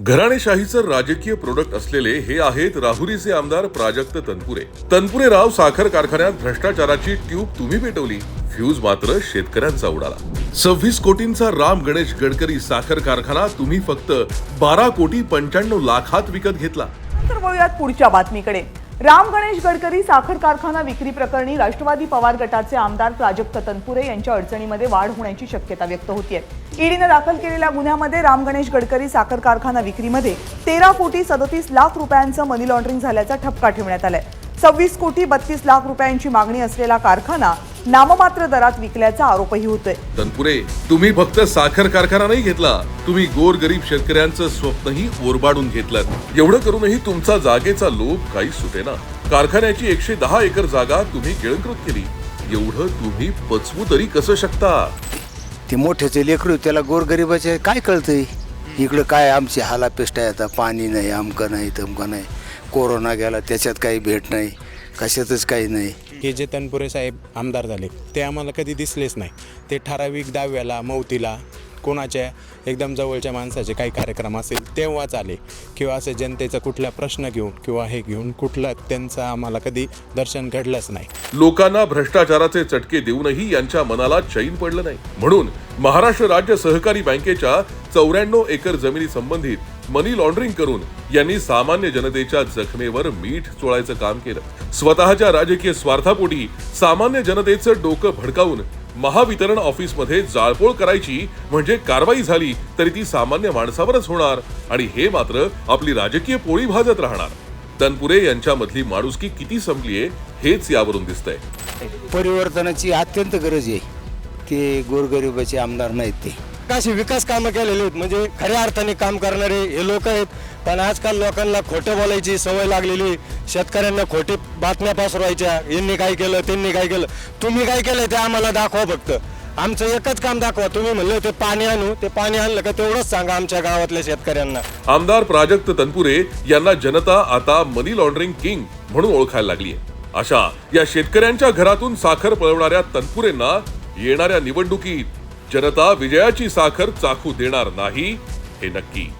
घराणेशाहीचं राजकीय प्रोडक्ट असलेले हे आहेत राहुरीचे आमदार प्राजक्त तनपुरे. तनपुरे राव साखर कारखान्यात भ्रष्टाचाराची ट्यूब तुम्ही पेटवली फ्यूज मात्र शेतकऱ्यांचा उडाला. सव्वीस कोटींचा राम गणेश गडकरी साखर कारखाना तुम्ही फक्त बारा कोटी पंच्याण्णव लाखात विकत घेतला. तर वळूयात पुढच्या बातमीकडे. राम गणेश गडकरी साखर कारखाना विक्री प्रकरणी राष्ट्रवादी पवार गटाचे आमदार प्राजक्त तनपुरे यांच्या अडचणीमध्ये वाढ होण्याची शक्यता व्यक्त होतीये. ईडीनं दाखल केलेल्या गुन्ह्यामध्ये राम गणेश गडकरी साखर कारखाना विक्रीमध्ये तेरा कोटी सदतीस लाख रुपयांचं मनी लॉन्ड्रिंग झाल्याचा ठपका ठेवण्यात आलाय. सव्वीस कोटी बत्तीस लाख रुपयांची मागणी असलेला कारखाना नाममात्र दरात विकल्याचा आरोपही होतोय. तनपुरे तुम्ही फक्त साखर कारखाना नाही घेतला तुम्ही गोरगरीब शेतकऱ्यांचं स्वप्नही ओरबाडून घेतलं. एवढं करूनही तुमचा जागेचा लोभ काही सुटेना कारखान्याची एकशे दहा एकर जागा तुम्ही गिळंकृत केली. एवढं तुम्ही पचवू तरी कसं शकता? ते मोठ्याचे लेकरू त्याला गोरगरिबाचे काय कळतंय? इकडं काय आमची हालापेष्ट आहे आता? पाणी नाही आमकं नाही तमकं नाही. कोरोना गेला त्याच्यात काही भेट नाही कशातच काही नाही. हे जे तनपुरे साहेब आमदार झाले ते आम्हाला कधी दिसलेच नाही. ते ठराविक दहाव्याला मौतीला कोणाच्या एकदम जवळच्या माणसाचे काही कार्यक्रम असेल तेव्हाच आले. किंवा असं जनतेचा कुठला प्रश्न घेऊन किंवा हे घेऊन कुठला त्यांचं आम्हाला कधी दर्शन घडलंच नाही. लोकांना भ्रष्टाचाराचे चटके देऊनही यांच्या मनाला चैन पडलं नाही. म्हणून महाराष्ट्र राज्य सहकारी बँकेच्या चौऱ्याण्णव एकर जमिनी संबंधित मनी लॉन्ड्रिंग करून यांनी सामान्य जनतेच्या जखमेवर मीठ चोळायचं काम केलं. स्वतःच्या राजकीय स्वार्थापोटी सामान्य जनतेचं डोकं भडकावून महावितरण ऑफिसमध्ये जाळपोळ करायची म्हणजे कारवाई झाली तरी ती सामान्य माणसावरच होणार आणि हे मात्र आपली राजकीय पोळी भाजत राहणार. तनपुरे यांच्यामधली माणुसकी किती संपलीये हेच यावरून दिसतंय. परिवर्तनाची अत्यंत गरज आहे ते गोरगरिबाचे आमदार नाहीत ते. अशी विकास कामं केलेली आहेत. म्हणजे खऱ्या अर्थाने काम करणारे हे लोक आहेत. पण आजकाल लोकांना खोटं बोलायची सवय लागलेली शेतकऱ्यांना खोटी बातम्या पसरवायच्या. यांनी काय केलं त्यांनी काय केलं. तुम्ही काय केलं ते आम्हाला दाखवा फक्त. आमचं एकच काम दाखवा. तुम्ही म्हणलं ते पाणी आणू. ते पाणी आणलं का तेवढंच सांगा आमच्या गावातल्या शेतकऱ्यांना. आमदार प्राजक्त तनपुरे यांना जनता आता मनी लॉन्ड्रिंग किंग म्हणून ओळखायला लागलीय अशा या शेतकऱ्यांच्या घरातून साखर पळवणाऱ्या तनपुरेंना येणाऱ्या निवडणुकीत जनता विजयाची साखर चाखू देणार नाही हे नक्की.